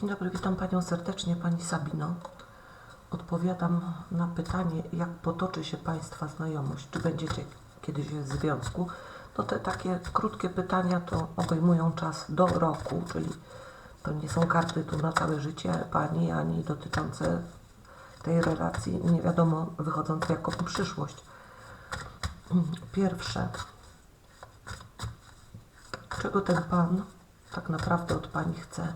Dzień dobry, witam Panią serdecznie, Pani Sabino. Odpowiadam na pytanie, jak potoczy się Państwa znajomość, czy będziecie kiedyś w związku. No te takie krótkie pytania to obejmują czas do roku, czyli to nie są karty tu na całe życie Pani, ani dotyczące tej relacji, nie wiadomo, wychodzące jako przyszłość. Pierwsze, czego ten Pan tak naprawdę od Pani chce?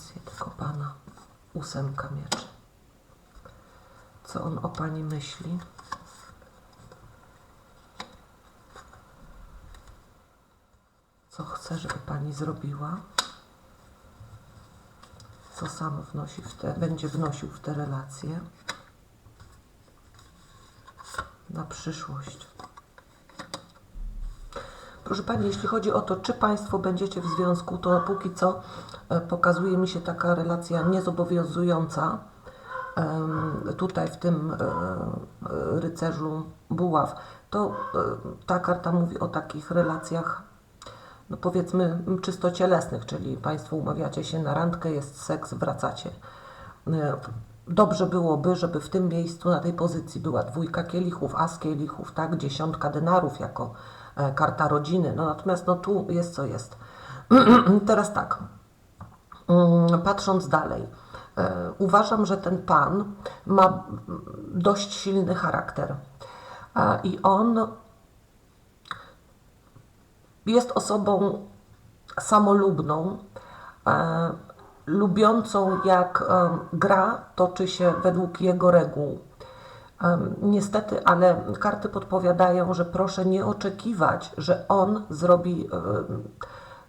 Intencje tego Pana, ósemka mieczy. Co on o Pani myśli? Co chce, żeby Pani zrobiła? Co sam wnosi w te, będzie wnosił w te relacje? Na przyszłość. Proszę Pani, jeśli chodzi o to, czy Państwo będziecie w związku, to póki co e, pokazuje mi się taka relacja niezobowiązująca. Tutaj w tym e, e, rycerzu buław, to ta karta mówi o takich relacjach, no powiedzmy, czysto cielesnych, czyli Państwo umawiacie się na randkę, jest seks, wracacie. Dobrze byłoby, żeby w tym miejscu, na tej pozycji była dwójka kielichów, as kielichów, tak, dziesiątka denarów jako karta rodziny. No natomiast no tu jest co jest. Teraz tak, Mm, patrząc dalej, e, uważam, że ten pan ma dość silny charakter E, i on jest osobą samolubną, e, lubiącą jak e, gra toczy się według jego reguł. Niestety, ale karty podpowiadają, że proszę nie oczekiwać, że on zrobi em,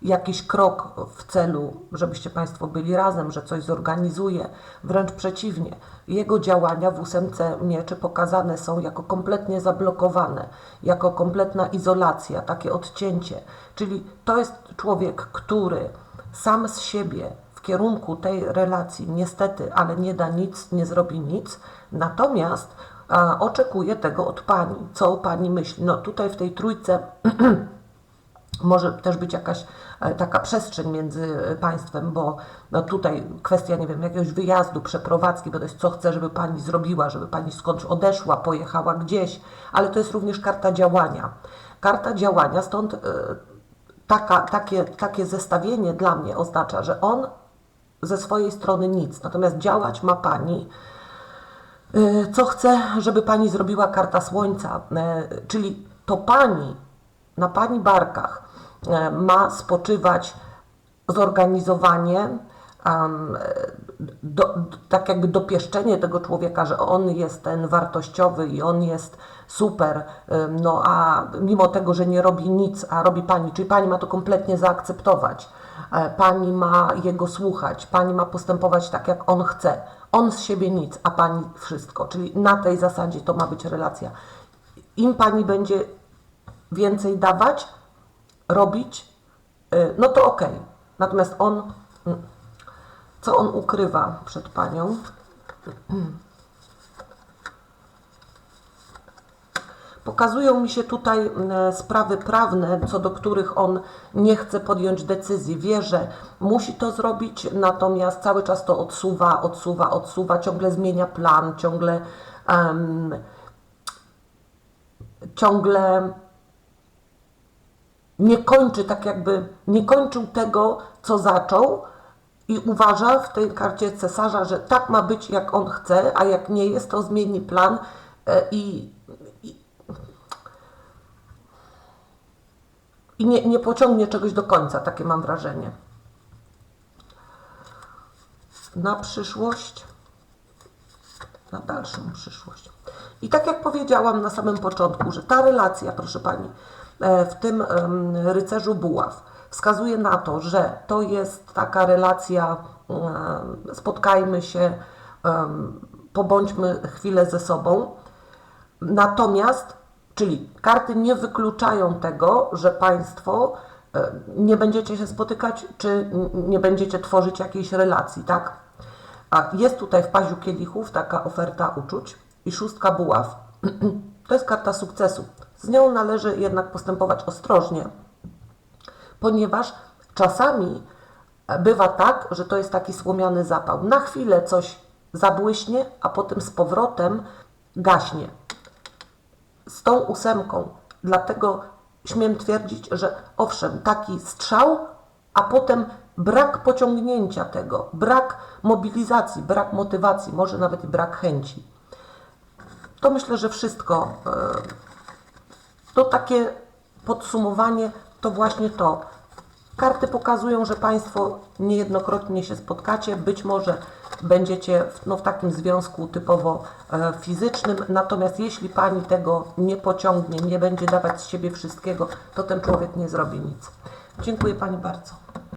jakiś krok w celu, żebyście Państwo byli razem, że coś zorganizuje. Wręcz przeciwnie, jego działania w ósemce mieczy pokazane są jako kompletnie zablokowane, jako kompletna izolacja, takie odcięcie. Czyli to jest człowiek, który sam z siebie w kierunku tej relacji niestety, ale nie da nic, nie zrobi nic, natomiast a, oczekuje tego od Pani. Co o Pani myśli? No tutaj w tej trójce może też być jakaś e, taka przestrzeń między państwem, bo no tutaj kwestia, nie wiem, jakiegoś wyjazdu, przeprowadzki, bo to jest co chce, żeby pani zrobiła, żeby pani skądś odeszła, pojechała gdzieś, ale to jest również karta działania. Karta działania, stąd e, taka, takie, takie zestawienie dla mnie oznacza, że on ze swojej strony nic, natomiast działać ma pani. Y, Co chcę, żeby pani zrobiła karta słońca, y, czyli to pani, na pani barkach y, ma spoczywać zorganizowanie, do, tak jakby dopieszczenie tego człowieka, że on jest ten wartościowy i on jest super, no a mimo tego, że nie robi nic, a robi pani, czyli pani ma to kompletnie zaakceptować. E, Pani ma jego słuchać, pani ma postępować tak, jak on chce. On z siebie nic, a pani wszystko. Czyli na tej zasadzie to ma być relacja. Im pani będzie więcej dawać, robić, y, no to okej. Natomiast on, mm, co on ukrywa przed panią? Pokazują mi się tutaj sprawy prawne, co do których on nie chce podjąć decyzji. Wie, że musi to zrobić, natomiast cały czas to odsuwa, odsuwa, odsuwa, ciągle zmienia plan, ciągle, em, ciągle nie kończy tak jakby, nie kończył tego, co zaczął i uważa w tej karcie cesarza, że tak ma być, jak on chce, a jak nie jest, to zmieni plan e, i, i nie, nie pociągnie czegoś do końca, takie mam wrażenie. Na przyszłość, na dalszą przyszłość. I tak jak powiedziałam na samym początku, że ta relacja, proszę Pani, e, w tym rycerzu buław wskazuje na to, że to jest taka relacja, em, spotkajmy się, pobądźmy chwilę ze sobą, Natomiast, czyli karty nie wykluczają tego, że Państwo e, nie będziecie się spotykać, czy nie będziecie tworzyć jakiejś relacji, tak? A jest tutaj w paziu kielichów taka oferta uczuć i szóstka buław. To jest karta sukcesu. Z nią należy jednak postępować ostrożnie, ponieważ czasami bywa tak, że to jest taki słomiany zapał. Na chwilę coś zabłyśnie, a potem z powrotem gaśnie. Z tą ósemką, dlatego śmiem twierdzić, że owszem, taki strzał, a potem brak pociągnięcia tego, brak mobilizacji, brak motywacji, może nawet i brak chęci. To myślę, że wszystko. e, To takie podsumowanie to właśnie to. Karty pokazują, że Państwo niejednokrotnie się spotkacie, być może będziecie w, no, w takim związku typowo e, fizycznym, natomiast jeśli Pani tego nie pociągnie, nie będzie dawać z siebie wszystkiego, to ten człowiek nie zrobi nic. Dziękuję Pani bardzo.